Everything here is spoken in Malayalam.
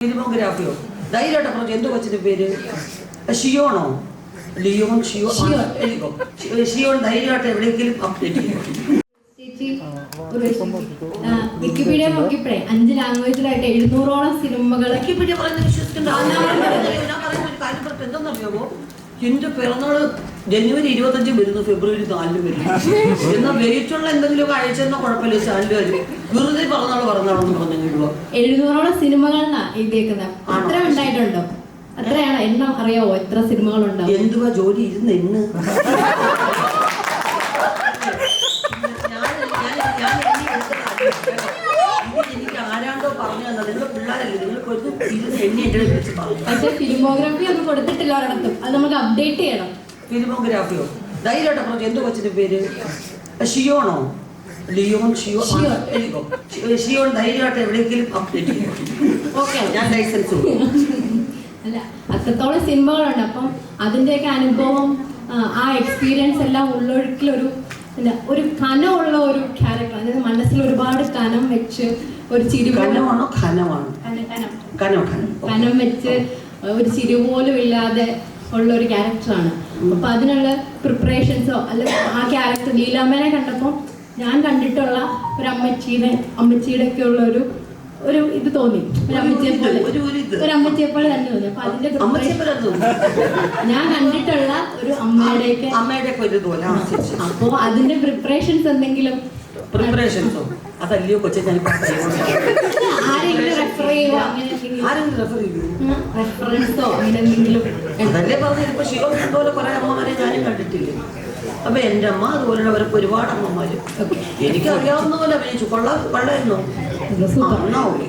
ഫിലിമോഗ്രാഫിയോ ധൈര്യമായിട്ട് പറഞ്ഞു എന്തോ കൊച്ചിന്റെ പേര്? ഷിയോണോ? ലിയോൺ ഷിയോ ഷിയോൺ. ധൈര്യമായിട്ട് എവിടെയെങ്കിലും അപ്ഡേറ്റ് വിക്കിപീഡിയ നോക്കിയപ്പോഴേ അഞ്ച് ലാംഗ്വേജിലായിട്ട് എഴുന്നൂറോളം സിനിമകൾ വിക്കിപീഡിയ പറയുന്നത് വിശ്വസിക്കണ്ട. ആ, ഞാൻ ഞാൻ എന്റെ പിറന്നാൾ ജനുവരി ഇരുപത്തഞ്ച് വരുന്നു ഫെബ്രുവരി നാലിന് വരുന്നു. എന്നാൽ വെയിറ്റുള്ള എന്തെങ്കിലും അയച്ചെന്ന കുഴപ്പമില്ല ചാനലുകാർ വെറുതെ പറഞ്ഞാൾ പറഞ്ഞാളെന്ന് പറഞ്ഞു എഴുന്നൂറോളം സിനിമകളാണ് എഴുതിയേക്കുന്നത് അത്ര ഉണ്ടായിട്ടുണ്ടോ? അത്രയാണ്. എണ്ണം അറിയാവോ? എത്ര സിനിമകളുണ്ടാവും എന്തുവാ ജോലി ഇരുന്ന് എന്ന് എനിക്ക് ആരാണ്ടോ പറഞ്ഞു തന്നത് നിങ്ങൾ പിള്ളേരല്ലേ നിങ്ങൾ കൊച്ചു ഇരുന്ന് എണ്ണി എന്റെ വിളിച്ച് പറഞ്ഞു പക്ഷെ ഫിലിമോഗ്രാഫി ഒന്നും കൊടുത്തിട്ടില്ല ഒരിടത്തും. അത് നമുക്ക് അപ്ഡേറ്റ് ചെയ്യണം. ഫിലിമോഗ്രാഫിയോ ധൈര്യമായിട്ട് പറഞ്ഞു എന്തോ കൊച്ചിന്റെ പേര്? ഷിയോണോ? ലിയോൺ ഷിയോ ഷിയോ ഷിയോൺ. ധൈര്യമായിട്ട് എവിടെയെങ്കിലും അപ്ഡേറ്റ് ചെയ്യണം ഓക്കെ ഞാൻ ലൈസൻസ് അല്ല അത്രത്തോളം സിനിമകളുണ്ട് അപ്പം അതിന്റെയൊക്കെ അനുഭവം ആ, ആ എക്സ്പീരിയൻസ് എല്ലാം ഉള്ളൊഴുക്കിലൊരു എന്താ ഒരു കനമുള്ള ഒരു ക്യാരക്ടർ അതായത് മനസ്സിൽ ഒരുപാട് കനം വെച്ച് ഒരു ചിരി കനമാണോ? കനം വെച്ച് ഒരു ചിരി പോലും ഇല്ലാതെ ഉള്ള ഒരു ക്യാരക്ടറാണ് അപ്പൊ അതിനുള്ള പ്രിപ്പറേഷൻസോ അല്ല ആ ക്യാരക്ടർ ലീലാമ്മനെ കണ്ടപ്പോൾ ഞാൻ കണ്ടിട്ടുള്ള ഒരു അമ്മച്ചീനെ അമ്മച്ചിയുടെ ഒക്കെ ഉള്ള ഒരു ഒരു ഇത് തോന്നി. ഒരു അമ്മച്ചിയെ പോലെ. ഒരു- അമ്മച്ചിയെ പോലെ തന്നെ തോന്നി. അപ്പൊ അതിന്റെ ഞാൻ കണ്ടിട്ടുള്ള ഒരു അമ്മയുടെയൊക്കെ അമ്മയുടെ ഒക്കെ ഒരു ശരി അപ്പോ അതിന്റെ പ്രിപ്പറേഷൻസ് എന്തെങ്കിലും? പ്രിപ്പറേഷൻസോ അതല്ലയോ കൊച്ചെ ഞാൻ ആരെങ്കിലും റെഫർ ചെയ്യുമോ ആരെങ്കിലും റെഫർ ചെയ്യൂ റെഫറൻസോ അങ്ങനെ എന്തെങ്കിലും? അതല്ലേ പറഞ്ഞത്. ഇപ്പൊ ശിവ പോലെ കുറെ അമ്മമാരെ ഞാനും കണ്ടിട്ടില്ലേ? അപ്പൊ എന്റെ അമ്മ അതുപോലെ അവർക്ക് ഒരുപാട് അമ്മമാര്. എനിക്ക് അറിയാവുന്ന പോലെ അഭിനയിച്ചു. കൊള്ള കൊള്ളായിരുന്നോ സൂപ്പർ ആ, എന്നാ ഓക്കേ.